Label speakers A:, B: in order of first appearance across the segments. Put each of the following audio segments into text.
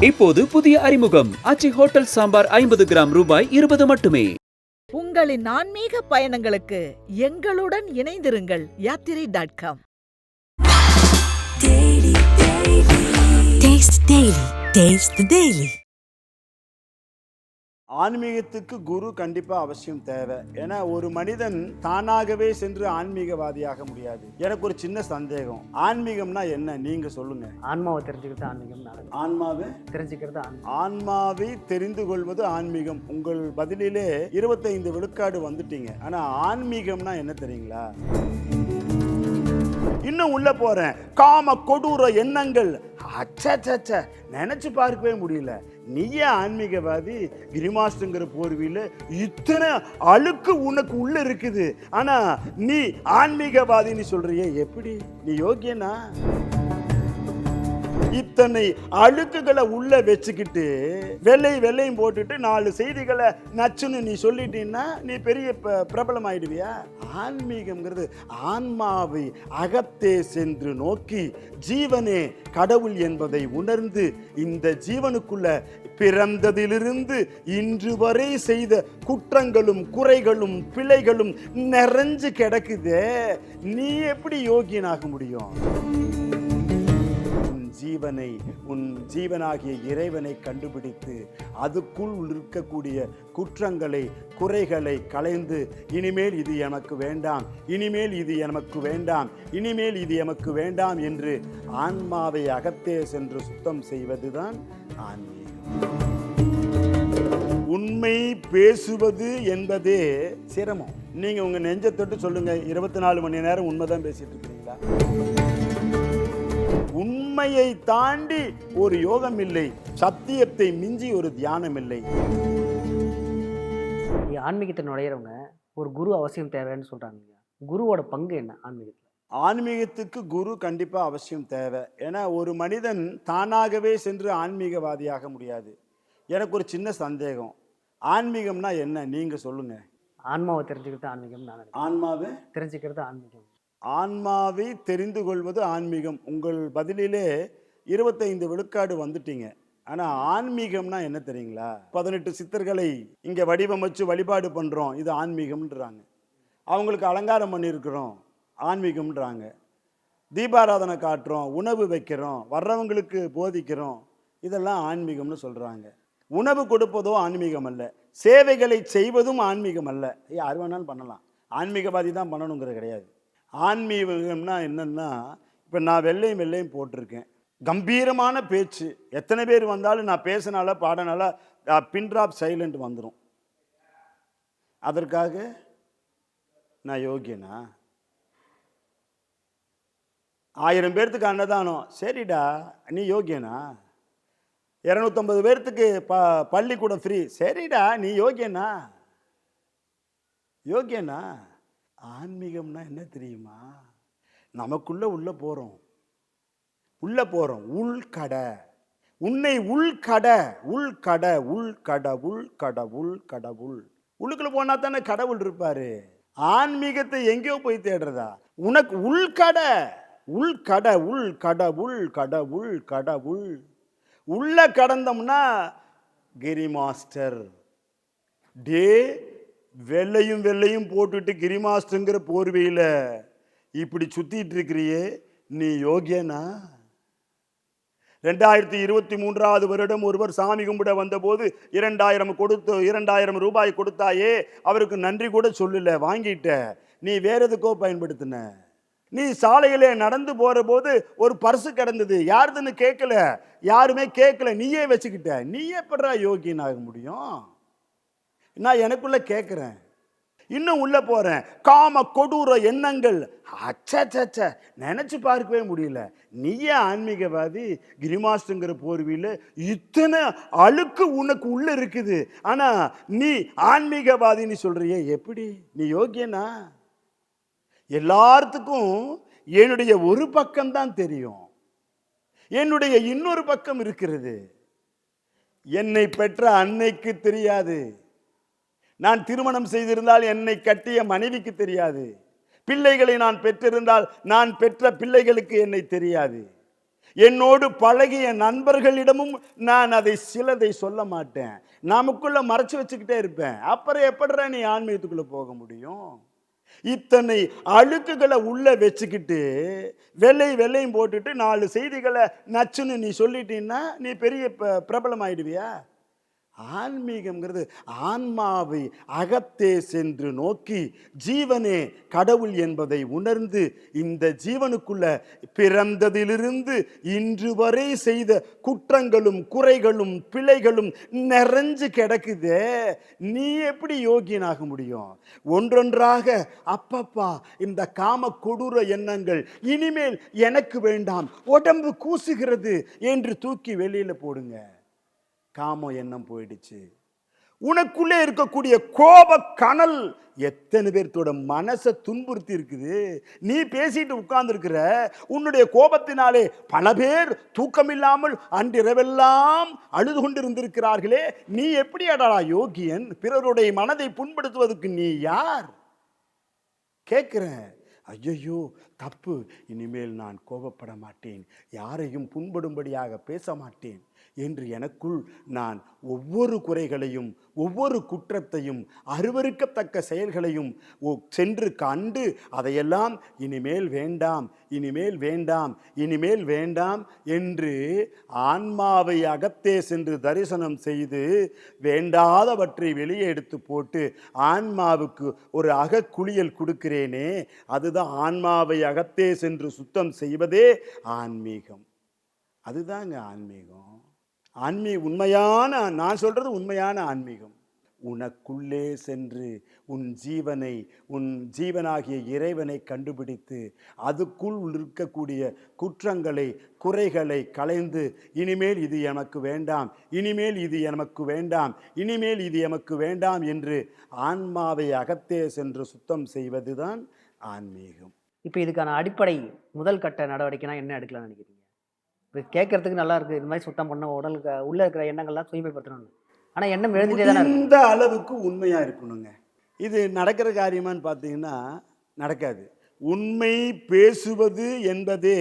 A: இப்போது புதிய அறிமுகம். அச்சி ஹோட்டல் சாம்பார் ஐம்பது கிராம் ரூபாய் இருபது மட்டுமே.
B: உங்களின் ஆன்மீக பயணங்களுக்கு எங்களுடன் இணைந்திருங்கள் யாத்திரை டாட் காம்.
C: Taste
D: ஆன்மீகத்துக்கு குரு கண்டிப்பாக அவசியம் தேவை. ஏன்னா ஒரு மனிதன் தானாகவே சென்று ஆன்மீகவாதியாக முடியாது. எனக்கு ஒரு சின்ன சந்தேகம். ஆன்மீகம்னா என்ன? நீங்க சொல்லுங்க.
E: ஆன்மாவை தெரிஞ்சுக்கிறது ஆன்மீகம்
D: ஆன்மாவை?
E: தெரிஞ்சுக்கிறது
D: ஆன்மாவை தெரிந்து கொள்வது ஆன்மீகம். உங்கள் பதிலிலே இருபத்தைந்து விழுக்காடு வந்துட்டீங்க. ஆனா ஆன்மீகம்னா என்ன தெரியுங்களா? இன்னும் உள்ள போறேன். காம கொடூர எண்ணங்கள். அச்சச்ச நினைச்சு பார்க்கவே முடியல. நீயே ஆன்மீகவாதி கிரிமாஸ்துங்கிற போர்வியில் இத்தனை அழுக்கு உனக்கு உள்ள இருக்குது. ஆனா நீ ஆன்மீகவாதின்னு சொல்றியே எப்படி? நீ யோக்கியனா இத்தனை அழுக்குகளை உள்ள வச்சுக்கிட்டு வெள்ளை வெள்ளையும் போட்டுட்டு நாலு செய்திகளை நச்சுன்னு நீ சொல்லிட்டீன்னா நீ பெரிய ப- பிரபலம் ஆயிடுவியா ஆன்மீகம்ங்கிறது ஆன்மாவை அகத்தே சென்று நோக்கி ஜீவனே கடவுள் என்பதை உணர்ந்து இந்த ஜீவனுக்குள்ள பிறந்ததிலிருந்து இன்று வரை செய்த குற்றங்களும் குறைகளும் பிழைகளும் நிறைஞ்சு கிடக்குதே. நீ எப்படி யோகியனாக முடியும்? ஜீவனை உன் ஜீவனாகிய இறைவனை கண்டுபிடித்து அதுக்குள் இருக்கக்கூடிய குற்றங்களை குறைகளை களைந்து இனிமேல் இது எமக்கு வேண்டாம் இனிமேல் இது எமக்கு வேண்டாம் இனிமேல் இது எமக்கு வேண்டாம் என்று ஆன்மாவை அகத்தே சென்று சுத்தம் செய்வதுதான் ஆன்மீகம். உண்மை பேசுவது என்பதே சிரமம். நீங்க உங்க நெஞ்சை தொட்டு சொல்லுங்க இருபத்தி நாலு மணி நேரம் உண்மைதான் பேசிட்டு இருக்கிறீங்களா உண்மையை தாண்டி ஒரு யோகம் இல்லை சத்தியத்தை மிஞ்சி ஒரு தியானம் இல்லை
E: ஆன்மீகத்தில் நுழையிறவங்க ஒரு குரு அவசியம் தேவைன்னு இல்லையா குருவோட பங்கு என்ன ஆன்மீகத்தில்?
D: ஆன்மீகத்துக்கு குரு கண்டிப்பா அவசியம் தேவை. ஏன்னா ஒரு மனிதன் தானாகவே சென்று ஆன்மீகவாதியாக முடியாது. எனக்கு ஒரு சின்ன சந்தேகம். ஆன்மீகம்னா என்ன? நீங்க சொல்லுங்க.
E: ஆன்மாவை தெரிஞ்சுக்கிறது ஆன்மீகம் நான்.
D: ஆன்மாவே?
E: தெரிஞ்சுக்கிறது ஆன்மீகம்.
D: ஆன்மாவை தெரிந்து கொள்வது ஆன்மீகம். உங்கள் பதிலிலே இருபத்தைந்து விழுக்காடு வந்துட்டீங்க. ஆனால் ஆன்மீகம்னா என்ன தெரியுங்களா? பதினெட்டு சித்தர்களை இங்கே வடிவமைச்சு வழிபாடு பண்ணுறோம் இது ஆன்மீகம்ன்றாங்க. அவங்களுக்கு அலங்காரம் பண்ணியிருக்கிறோம். ஆன்மீகம்ன்றாங்க. தீபாராதனை காட்டுறோம். உணவு வைக்கிறோம். வர்றவங்களுக்கு போதிக்கிறோம். இதெல்லாம் ஆன்மீகம்னு சொல்கிறாங்க உணவு கொடுப்பதோ ஆன்மீகம் அல்ல. சேவைகளை செய்வதும் ஆன்மீகம் அல்ல. யார் வேணாலும் பண்ணலாம். ஆன்மீகவாதி தான் பண்ணணுங்கிறது கிடையாது. ஆன்மீகம்னா என்னென்னா இப்போ நான் வெள்ளையும் வெள்ளையும் போட்டிருக்கேன். கம்பீரமான பேச்சு. எத்தனை பேர் வந்தாலும் நான் பேசினால பாடனால பின் ட்ராப் சைலண்ட் வந்துடும் அதற்காக நான் யோகியனா? ஆயிரம் பேர்த்துக்கு அன்னதானம். சரிடா நீ யோகியனா? இரநூத்தம்பது பேர்த்துக்கு ப பள்ளிக்கூடம் ஃப்ரீ சரிடா நீ யோகியனா? யோகியனா? ஆன்மீகம்னா என்ன தெரியுமா? நமக்குள்ளே உள்ளே போகிறோம் உள்ளே போகிறோம் உள்கடை உன்னை உள்கடை உள்கடை உள்கடை உள்கடவுள் கடவுள் உள்ளுக்குள்ள போனால் தானே கடவுள் இருப்பார். ஆன்மீகத்தை எங்கேயோ போய் தேடுறதா? உனக்கு உள்கடை உள்கடை உள் கடவுள் கடவுள் கடவுள் உள்ள கடந்தோம்னா கிரி மாஸ்டர் டே வெள்ளையும் வெள்ளையும் போட்டுட்டு கிரிமாஸ்டுங்கிற போர்வையில் இப்படி சுத்திட்டு இருக்கிறியே நீ யோகியனா? ரெண்டாயிரத்தி இருபத்தி மூன்றாவது வருடம் ஒருவர் சாமி கும்பிட வந்தபோது இரண்டாயிரம் கொடுத்து இரண்டாயிரம் ரூபாய் கொடுத்தாயே அவருக்கு நன்றி கூட சொல்லல வாங்கிட்ட. நீ வேற எதுக்கோ பயன்படுத்தின? நீ சாலையிலே நடந்து போற போது ஒரு பர்சு கிடந்தது யாருதுன்னு கேட்கல யாருமே கேட்கல நீயே வச்சுக்கிட்ட. நீ எப்படா யோகியன் ஆக முடியும்? நான் எனக்குள்ள கேட்குறேன் இன்னும் உள்ளே போகிறேன் காம கொடூர எண்ணங்கள். அச்சச்ச நினச்சி பார்க்கவே முடியல. நீயே ஆன்மீகவாதி கிரிமாஸ்டங்கிற போர்வியில் இத்தனை அழுக்கு உனக்கு உள்ளே இருக்குது. ஆனால் நீ ஆன்மீகவாதின்னு சொல்கிறிய எப்படி? நீ யோகியனா? எல்லாத்துக்கும் என்னுடைய ஒரு பக்கம்தான் தெரியும். என்னுடைய இன்னொரு பக்கம் இருக்கிறது. என்னை பெற்ற அன்னைக்கு தெரியாது. நான் திருமணம் செய்திருந்தால் என்னை கட்டிய மனைவிக்கு தெரியாது. பிள்ளைகளை நான் பெற்றிருந்தால் நான் பெற்ற பிள்ளைகளுக்கு என்னை தெரியாது. என்னோடு பழகிய நண்பர்களிடமும் நான் அதை சிலதை சொல்ல மாட்டேன். நமக்குள்ள மறைச்சு வச்சுக்கிட்டே இருப்பேன். அப்புறம் எப்படிடா நீ ஆன்மீகத்துக்குள்ள போக முடியும்? இத்தனை அழுக்குகளை உள்ள வச்சுக்கிட்டு வெள்ளை வெள்ளையும் போட்டுட்டு நாலு செய்திகளை நச்சுன்னு நீ சொல்லிட்டீன்னா நீ பெரிய ப- பிரபலம் ஆயிடுவியா ஆன்மீகம்ங்கிறது ஆன்மாவை அகத்தே சென்று நோக்கி ஜீவனே கடவுள் என்பதை உணர்ந்து இந்த ஜீவனுக்குள்ள பிறந்ததிலிருந்து இன்று வரை செய்த குற்றங்களும் குறைகளும் பிழைகளும் நிறைஞ்சு கிடக்குதே. நீ எப்படி யோகியனாக முடியும்? ஒன்றொன்றாக அப்பப்பா இந்த காம கொடூர எண்ணங்கள் இனிமேல் எனக்கு வேண்டாம் உடம்பு கூசுகிறது என்று தூக்கி வெளியில போடுங்க. காம எண்ணம் போயிடுச்சு. உனக்குள்ளே இருக்கக்கூடிய கோப கனல் எத்தனை பேர்த்தோட மனசை துன்புறுத்தி இருக்குது. நீ பேசிட்டு உட்கார்ந்துருக்கிற உன்னுடைய கோபத்தினாலே பல பேர் தூக்கமில்லாமல் அன்றிரவெல்லாம் அழுது கொண்டிருந்திருக்கிறார்களே. நீ எப்படி அடடா யோகியன்? பிறருடைய மனதை புண்படுத்துவதற்கு நீ யார்? கேட்குறேன். ஐயையோ தப்பு. இனிமேல் நான் கோபப்பட மாட்டேன். யாரையும் புண்படும்படியாக பேச மாட்டேன். என்று எனக்குள் நான் ஒவ்வொரு குறைகளையும் ஒவ்வொரு குற்றத்தையும் அருவருக்கத்தக்க செயல்களையும் ஒ- சென்று கண்டு அதையெல்லாம் இனிமேல் வேண்டாம் இனிமேல் வேண்டாம் இனிமேல் வேண்டாம் என்று ஆன்மாவை அகத்தே சென்று தரிசனம் செய்து வேண்டாதவற்றை வெளியே எடுத்து போட்டு ஆன்மாவுக்கு ஒரு அகக்குளியல் கொடுக்கிறேனே அதுதான் ஆன்மாவை அகத்தே சென்று சுத்தம் செய்வதே ஆன்மீகம். அதுதாங்க ஆன்மீகம். ஆன்மீக உண்மையான நான் சொல்கிறது உண்மையான ஆன்மீகம். உனக்குள்ளே சென்று உன் ஜீவனை உன் ஜீவனாகிய இறைவனை கண்டுபிடித்து அதுக்குள் இருக்கக்கூடிய குற்றங்களை குறைகளை களைந்து இனிமேல் இது எமக்கு வேண்டாம் இனிமேல் இது எமக்கு வேண்டாம் இனிமேல் இது எமக்கு வேண்டாம் என்று ஆன்மாவை அகத்தே சென்று சுத்தம் செய்வதுதான் ஆன்மீகம்.
E: இப்போ இதுக்கான அடிப்படை முதல் கட்ட நடவடிக்கைனா என்ன எடுக்கலாம்னு நினைக்கிறீங்க? இப்போ கேட்கறதுக்கு நல்லா இருக்கு. இது மாதிரி சுத்தம் பண்ண உடலுக்கு உள்ள இருக்கிற எண்ணங்கள்லாம் தூய்மைப்படுத்தணும் ஆனால் எண்ணம் எழுதிட்டே தானே
D: இந்த அளவுக்கு உண்மையா இருக்கணுங்க. இது நடக்கிற காரியமான்னு பார்த்தீங்கன்னா நடக்காது. உண்மை பேசுவது என்பதே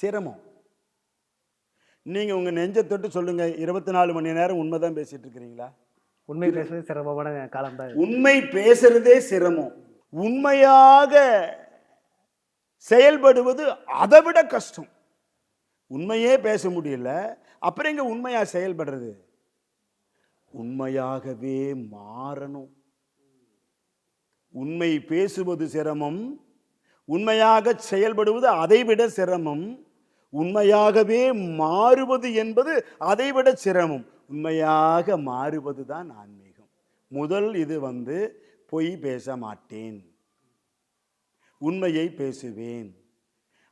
D: சிரமம். நீங்க உங்க நெஞ்சை தொட்டு சொல்லுங்க இருபத்தி நாலு மணி நேரம் உண்மைதான் பேசிட்டு இருக்கிறீங்களா?
E: உண்மை பேசுறது சிரமமான காலம் தான்
D: உண்மை பேசுறதே சிரமம். உண்மையாக செயல்படுவது அதை விட கஷ்டம். உண்மையே பேச முடியல. அப்புறம் எங்கே உண்மையாக செயல்படுறது? உண்மையாகவே மாறணும். உண்மை பேசுவது சிரமம். உண்மையாக செயல்படுவது அதைவிட சிரமம். உண்மையாகவே மாறுவது என்பது அதைவிட சிரமம். உண்மையாக மாறுவது தான் ஆன்மீகம். முதல் இது வந்து பொய் பேச மாட்டேன். உண்மையை பேசுவேன்.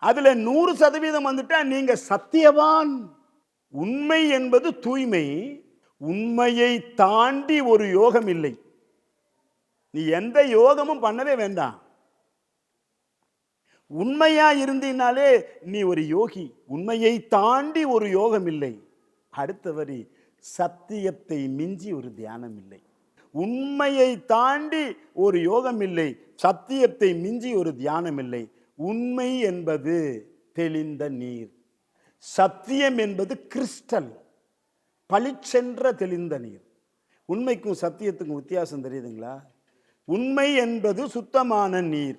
D: அதில் நூறு சதவீதம் வந்துட்டால் நீங்கள் சத்தியவான். உண்மை என்பது தூய்மை. உண்மையை தாண்டி ஒரு யோகம் இல்லை. நீ எந்த யோகமும் பண்ணவே வேண்டாம். உண்மையா இருந்தினாலே நீ ஒரு யோகி. உண்மையை தாண்டி ஒரு யோகம் இல்லை. அடுத்த வரி சத்தியத்தை மிஞ்சி ஒரு தியானம் இல்லை. உண்மையை தாண்டி ஒரு யோகம் இல்லை. சத்தியத்தை மிஞ்சி ஒரு தியானம் இல்லை. உண்மை என்பது தெளிந்த நீர். சத்தியம் என்பது கிறிஸ்டல். பளிச்சென்ற தெளிந்த நீர். உண்மைக்கும் சத்தியத்துக்கும் வித்தியாசம் தெரியுதுங்களா? உண்மை என்பது சுத்தமான நீர்.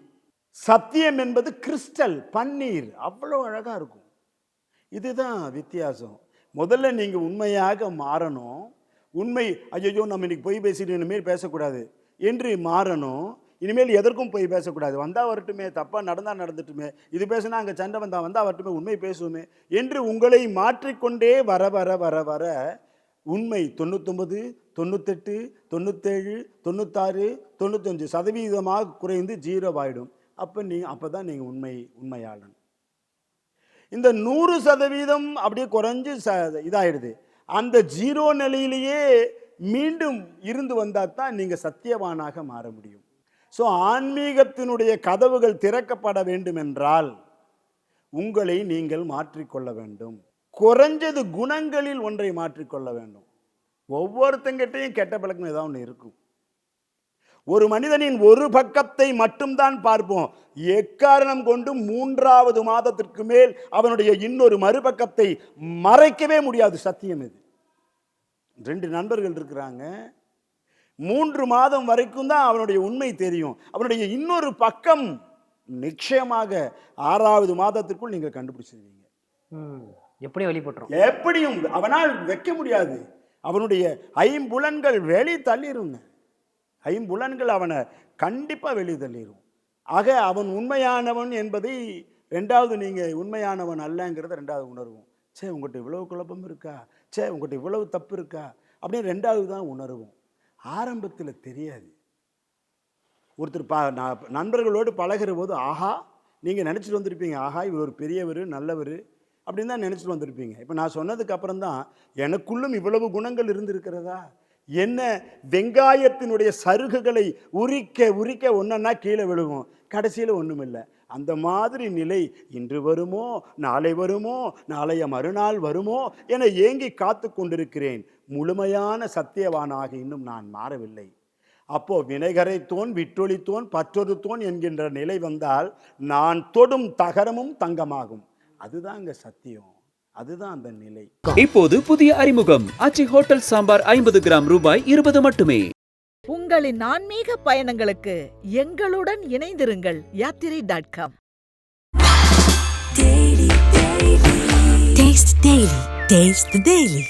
D: சத்தியம் என்பது கிறிஸ்டல் பன்னீர். அவ்வளோ அழகாக இருக்கும். இதுதான் வித்தியாசம். முதல்ல நீங்கள் உண்மையாக மாறணும். உண்மை ஐயோ நம்ம இன்னைக்கு பொய் பேசிட்டு இனிமேல் பேசக்கூடாது. என்று மாறணும். இனிமேல் எதற்கும் போய் பேசக்கூடாது. வந்தால் வரட்டுமே தப்பாக நடந்தால் நடந்துட்டுமே இது பேசினா அங்கே சண்டை வந்தால் வந்தால் வரட்டுமே உண்மை பேசுவோமே என்று உங்களை மாற்றிக்கொண்டே வர வர வர வர உண்மை தொண்ணூத்தொம்பது தொண்ணூத்தெட்டு தொண்ணூத்தேழு தொண்ணூத்தாறு தொண்ணூத்தஞ்சு சதவீதமாக குறைந்து ஜீரோவாயிடும் அப்போ நீங்கள் அப்போ தான் நீங்கள் உண்மை உண்மையாளன். இந்த நூறு சதவீதம் அப்படியே குறைஞ்சு ச இதாயிடுது. அந்த ஜீரோ நிலையிலேயே மீண்டும் இருந்து வந்தால் தான் நீங்கள் சத்தியவானாக மாற முடியும். ஸோ ஆன்மீகத்தினுடைய கதவுகள் திறக்கப்பட வேண்டும் என்றால் உங்களை நீங்கள் மாற்றிக்கொள்ள வேண்டும். குறைஞ்சது குணங்களில் ஒன்றை மாற்றிக்கொள்ள வேண்டும். ஒவ்வொருத்தங்கிட்டையும் கெட்ட பழக்கம் ஏதாவது ஒன்று இருக்கும். ஒரு மனிதனின் ஒரு பக்கத்தை மட்டும்தான் பார்ப்போம். எக்காரணம் கொண்டு மூன்றாவது மாதத்திற்கு மேல் அவனுடைய இன்னொரு மறுபக்கத்தை மறைக்கவே முடியாது. சத்தியம் இது. ரெண்டு நண்பர்கள் இருக்கிறாங்க. மூன்று மாதம் வரைக்கும் தான் அவனுடைய உண்மை தெரியும். அவனுடைய இன்னொரு பக்கம் நிச்சயமாக ஆறாவது மாதத்திற்குள் நீங்கள் கண்டுபிடிச்சிருவீங்க.
E: எப்படி வெளிப்பட்டுரும்.
D: எப்படியும் அவனால் வைக்க முடியாது. அவனுடைய ஐம்புலன்கள் வெளி தள்ளிருங்க ஐம்புலன்கள் அவனை கண்டிப்பா வெளி தள்ளிரும். ஆக அவன் உண்மையானவன் என்பதை ரெண்டாவது நீங்க உண்மையானவன் அல்லங்கிறத ரெண்டாவது உணர்வோம். சே உங்கள்கிட்ட இவ்வளவு குழப்பம் இருக்கா? சே உங்கள்கிட்ட இவ்வளவு தப்பு இருக்கா? அப்படின்னு ரெண்டாவது தான் உணர்வோம். ஆரம்பத்தில் தெரியாது. ஒருத்தர் பா நான் நண்பர்களோடு பழகிற போது ஆஹா நீங்கள் நினச்சிட்டு வந்திருப்பீங்க. ஆஹா இவர் ஒரு பெரியவர் நல்லவர் அப்படின்னு தான் நினச்சிட்டு வந்திருப்பீங்க. இப்போ நான் சொன்னதுக்கு அப்புறம் தான் எனக்குள்ளும் இவ்வளவு குணங்கள் இருந்திருக்கிறதா? என்ன வெங்காயத்தினுடைய சருகுகளை உரிக்க உரிக்க ஒன்றா கீழே விழுகும். கடைசியில் ஒன்றுமில்லை அந்த மாதிரி நிலை இன்று வருமோ நாளை வருமோ நாளைய மறுநாள் வருமோ என ஏங்கி காத்து கொண்டிருக்கிறேன். முழுமையான சத்தியவானாக இன்னும் நான் மாறவில்லை. அப்போ வினைகரைத்தோன் விட்டொழித்தோன் பற்றொருத்தோன் என்கின்ற நிலை வந்தால் நான் தொடும் தகரமும் தங்கமாகும். அதுதான் அங்க சத்தியம். அதுதான் அந்த நிலை.
A: இப்போது புதிய அறிமுகம். அச்சி ஹோட்டல் சாம்பார் ஐம்பது கிராம் ரூபாய் இருபது மட்டுமே.
B: உங்களின் ஆன்மீக பயணங்களுக்கு எங்களுடன் இணைந்திருங்கள் Yathirai dot com
C: Taste the Daily. Taste the Daily.